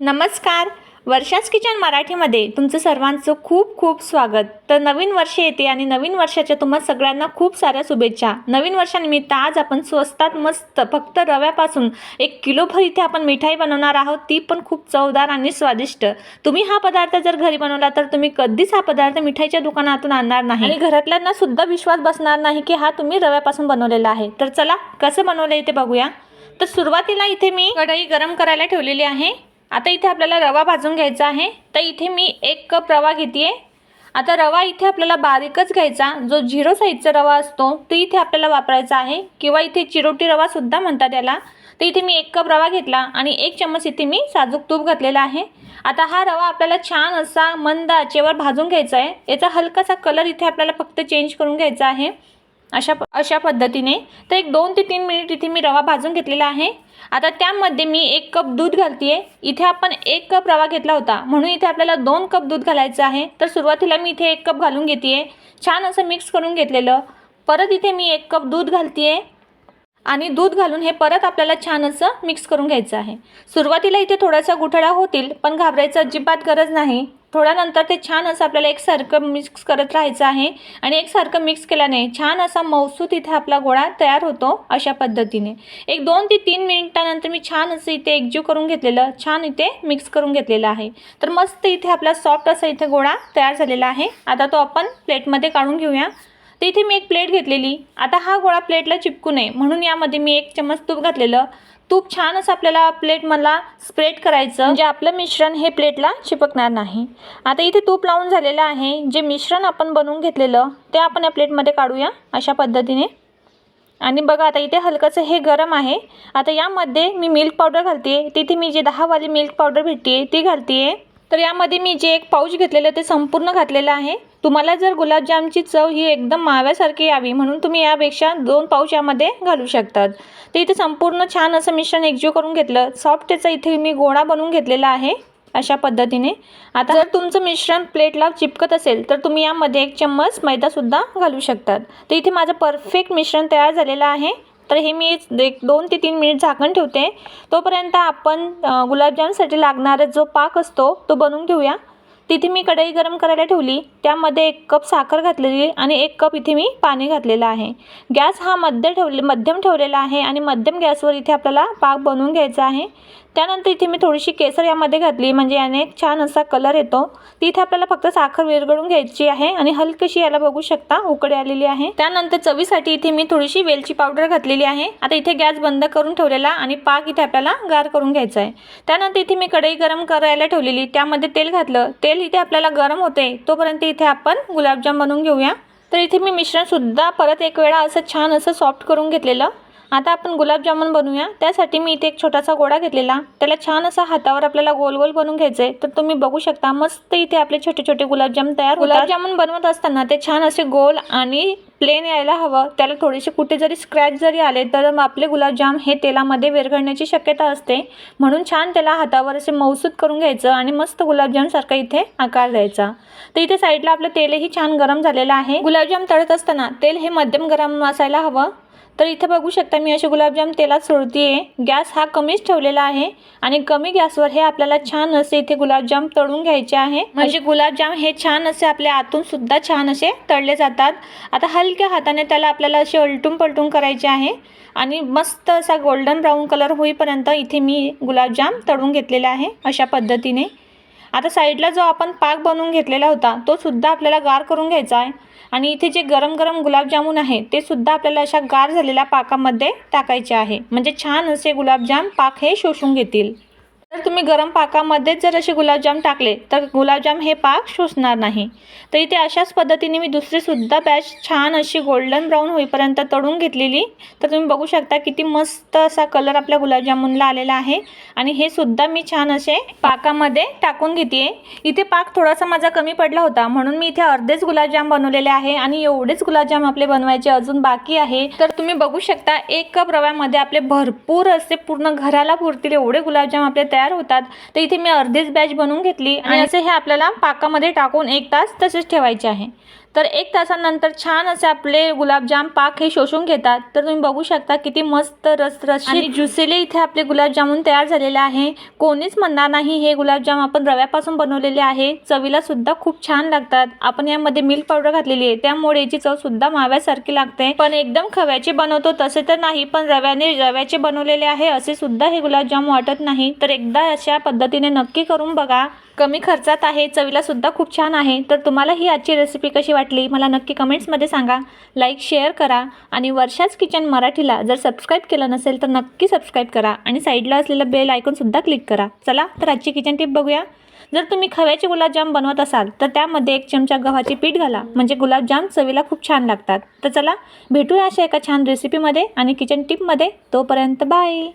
नमस्कार. वर्षाच किचन मराठीमध्ये तुमचं सर्वांचं खूप खूप स्वागत. तर नवीन वर्ष येते आणि नवीन वर्षाच्या तुम्हा सगळ्यांना खूप साऱ्या शुभेच्छा. नवीन वर्षानिमित्त आज आपण स्वस्तात मस्त फक्त रव्यापासून एक किलोभर इथे आपण मिठाई बनवणार आहोत. ती पण खूप चवदार आणि स्वादिष्ट. तुम्ही हा पदार्थ जर घरी बनवला तर तुम्ही कधीच हा पदार्थ मिठाईच्या दुकानातून आणणार नाही. आणि घरातल्यांना सुद्धा विश्वास बसणार नाही की हा तुम्ही रव्यापासून बनवलेला आहे. तर चला कसं बनवलं ते बघूया. तर सुरुवातीला इथे मी कढई गरम करायला ठेवलेली आहे. आता इथे आपल्याला रवा भाजून घ्यायचा आहे. तर इथे मी एक कप रवा घेते आता रवा इथे आपल्याला बारीकच घ्यायचा. जो झिरो साईजचा रवा असतो तो इथे आपल्याला वापरायचा आहे. किंवा इथे चिरोटी रवासुद्धा म्हणतात त्याला तर इथे मी एक कप रवा घेतला आणि एक चम्मच इथे मी साजूक तूप घातलेला आहे. आता हा रवा आपल्याला छान असा मंद आचेवर भाजून घ्यायचा आहे. याचा हलकासा कलर इथे आपल्याला फक्त चेंज करून घ्यायचा आहे. अशा अशा पद्धतीने तर एक दोन ते तीन मिनिट इथे मी रवा भाजून घेतलेला आहे. आता त्यामध्ये मी एक कप दूध घालते आहे इथे आपण एक कप रवा घेतला होता. म्हणून इथे आपल्याला दोन कप दूध घालायचं आहे. तर सुरुवातीला मी इथे एक कप घालून घेते आहे छान असं मिक्स करून घेतलेलं. परत इथे मी एक कप दूध घालते आहे आणि दूध घालून हे परत आपल्याला छान असं मिक्स करून घ्यायचं आहे. सुरुवातीला इथे थोडासा गुठळा होतील पण घाबरायचं अजिबात गरज नाही. थोड्यानंतर ते छान असं आपल्याला एकसारखं मिक्स करत राहायचं आहे. आणि एकसारखं मिक्स केल्याने छान असा मौसूत इथे आपला गोळा तयार होतो अशा पद्धतीने. एक दोन ते तीन मिनिटानंतर मी छान असं इथे एकजीव करून घेतलेलं छान इथे मिक्स करून घेतलेलं आहे. तर मस्त इथे आपला सॉफ्ट असा इथे गोळा तयार झालेला आहे. आता तो आपण प्लेटमध्ये काढून घेऊया. तर इथे मी एक प्लेट घेतलेली. आता हा गोळा प्लेटला चिपकू नये. म्हणून यामध्ये मी एक चम्मच तूप घातलेलं. तूप छान असं आपल्याला प्लेट मला स्प्रेड करायचं. म्हणजे आपलं मिश्रण हे प्लेटला चिपकणार नाही. आता इथे तूप लावून झालेलं आहे. जे मिश्रण आपण बनवून घेतलेलं ते आपण या प्लेटमध्ये काढूया अशा पद्धतीने. आणि बघा आता इथे हलकंसं हे गरम आहे. आता यामध्ये मी मिल्क पावडर घालते तिथे मी जे दहावाली मिल्क पावडर भेटते ती घालते तर यामध्ये मी जे एक पाऊच घेतलेलं ते संपूर्ण घातलेलं आहे. तुम्हाला जर गुलाबजामची चव ही एकदम माव्यासारखी यावी म्हणून तुम्ही यापेक्षा दोन पाऊच यामध्ये घालू शकतात. ते इथे संपूर्ण छान असं मिश्रण एकजीव करून घेतलं. सॉफ्ट त्याचा इथे मी गोळा बनवून घेतलेला आहे अशा पद्धतीने. आता जर तुमचं मिश्रण प्लेटला चिपकत असेल तर तुम्ही यामध्ये एक चम्मच मैदासुद्धा घालू शकतात. तर इथे माझं परफेक्ट मिश्रण तयार झालेलं आहे. तर हे मी एक दोन ते तीन मिनिट झाकण ठेवते. तोपर्यंत आपण गुलाबजामसाठी लागणारा जो पाक असतो तो बनवून घेऊया. तिथे मी कढई गरम करायला ठेवली. त्यामध्ये एक कप साखर घातलेली आणि एक कप इथे मी पाणी घातलेलं आहे. गॅस हा मध्य ठेवले मध्यम ठेवलेला आहे आणि मध्यम गॅसवर इथे आपल्याला पाक बनवून घ्यायचा आहे. त्यानंतर इथे मी थोडीशी केसर यामध्ये घातली म्हणजे याने छान असा कलर येतो. तिथे आपल्याला फक्त साखर विरघळून घ्यायची आहे आणि हलकीशी याला बघू शकता उकडे आलेली आहे. त्यानंतर चवीसाठी इथे मी थोडीशी वेलची पावडर घातलेली आहे. आता इथे गॅस बंद करून ठेवलेला आणि पाक इथे आपल्याला गार करून घ्यायचा आहे. त्यानंतर इथे मी कढई गरम करायला ठेवलेली त्यामध्ये तेल घातलं. तेल इथे आपल्याला गरम होते. तोपर्यंत इथे आपण गुलाबजाम बनवून घेऊया. तर इथे मी मिश्रणसुद्धा परत एक वेळा असं छान असं सॉफ्ट करून घेतलेलं. आता आपण गुलाबजामुन बनवूया. त्यासाठी मी इथे एक छोटासा गोळा घेतलेला. त्याला छान असा हातावर आपल्याला गोल गोल बनवून घ्यायचं आहे तर तुम्ही बघू शकता मस्त इथे आपले छोटे छोटे गुलाबजाम तयार गुलाबजामुन बनवत असताना ते छान असे गोल आणि प्लेन यायला हवं. त्याला थोडेसे कुठे जरी स्क्रॅच जरी आले तर मग आपले गुलाबजाम हे तेलामध्ये विरघळण्याची शक्यता असते. म्हणून छान त्याला हातावर असे मौसूद करून घ्यायचं आणि मस्त गुलाबजामसारखा इथे आकार द्यायचा. तर इथे साईडला आपलं तेलही छान गरम झालेलं आहे. गुलाबजाम तळत असताना तेल हे मध्यम गरम असायला हवं. तर इथे बघू शकता मी असे गुलाबजाम तेलात सोडते आहे गॅस हा कमीच ठेवलेला आहे आणि कमी गॅसवर हे आपल्याला छान असे इथे गुलाबजाम तळून घ्यायचे आहे. म्हणजे गुलाबजाम हे छान असे आपल्या आतून सुद्धा छान असे तळले जातात. आता हलक्या हाताने त्याला आपल्याला असे उलटून पलटून करायचे आहे आणि मस्त असा गोल्डन ब्राऊन कलर होईपर्यंत इथे मी गुलाबजाम तळून घेतलेला आहे अशा पद्धतीने. आता साईडला जो आपण पाक बनवून घेतलेला होता तो सुद्धा आपल्याला गार करून घ्यायचा आहे. आणि इथे जे गरम गरम गुलाबजामुन आहे ते सुद्धा आपल्याला अशा गार झालेल्या पाकामध्ये टाकायचे आहे. म्हणजे छान असे गुलाबजाम पाक हे शोषून घेतील. जर तुम्ही गरम पाकामध्येच जर असे गुलाबजाम टाकले तर गुलाबजाम हे पाक शोषणार नाही. तर इथे अशाच पद्धतीने मी दुसरीसुद्धा बॅच छान अशी गोल्डन ब्राऊन होईपर्यंत तळून घेतलेली. तर तुम्ही बघू शकता किती मस्त असा कलर आपल्या गुलाबजामुनला आलेला आहे. आणि हे सुद्धा मी छान असे पाकामध्ये टाकून घेते इथे पाक थोडासा माझा कमी पडला होता म्हणून मी इथे अर्धेच गुलाबजाम बनवलेले आहे आणि एवढेच गुलाबजाम आपले बनवायचे अजून बाकी आहे. तर तुम्ही बघू शकता एक कप रव्यामध्ये आपले भरपूर असे पूर्ण घराला पुरतील एवढे गुलाबजाम आपले तयार होतात. तर इथे मी अर्धीच बॅच बनवून घेतली आणि असे हे आपल्याला पाकामध्ये टाकून एक तास तसेच ठेवायचे आहे. तर एक तासानंतर छान असे आपले गुलाबजाम पाक हे शोषून घेतात. तर तुम्ही बघू शकता किती मस्त रसरशीत आणि ज्युसिले इथे आपले गुलाबजामुन तयार झालेले आहे. कोणीच म्हणणार नाही हे गुलाबजाम आपण रव्यापासून बनवलेले आहे. चवीला सुद्धा खूप छान लागतात. आपण यामध्ये मिल्क पावडर घातलेली आहे. त्यामुळे याची चव सुद्धा माव्यासारखी लागते. पण एकदम खव्याचे बनवतो तसे तर नाही. पण रव्याने रव्याचे बनवलेले आहे असे सुद्धा हे गुलाबजाम वाटत नाही. तर एकदा अशा पद्धतीने नक्की करून बघा. कमी खर्चात आहे चवीला सुद्धा खूप छान आहे. तर तुम्हाला ही आजची रेसिपी कशी वाटली? मला नक्की कमेंट्समध्ये सांगा. लाईक शेअर करा. आणि वर्षाच किचन मराठीला जर सबस्क्राईब केलं नसेल तर नक्की सबस्क्राईब करा. आणि साईडला असलेलं बेल आयकॉनसुद्धा क्लिक करा. चला तर आजची किचन टिप बघूया. जर तुम्ही खव्याचे गुलाबजाम बनवत असाल तर त्यामध्ये एक चमचा गव्हाचे पीठ घाला. म्हणजे गुलाबजाम चवीला खूप छान लागतात. तर चला भेटूया अशा एका छान रेसिपीमध्ये आणि किचन टिपमध्ये तोपर्यंत बाय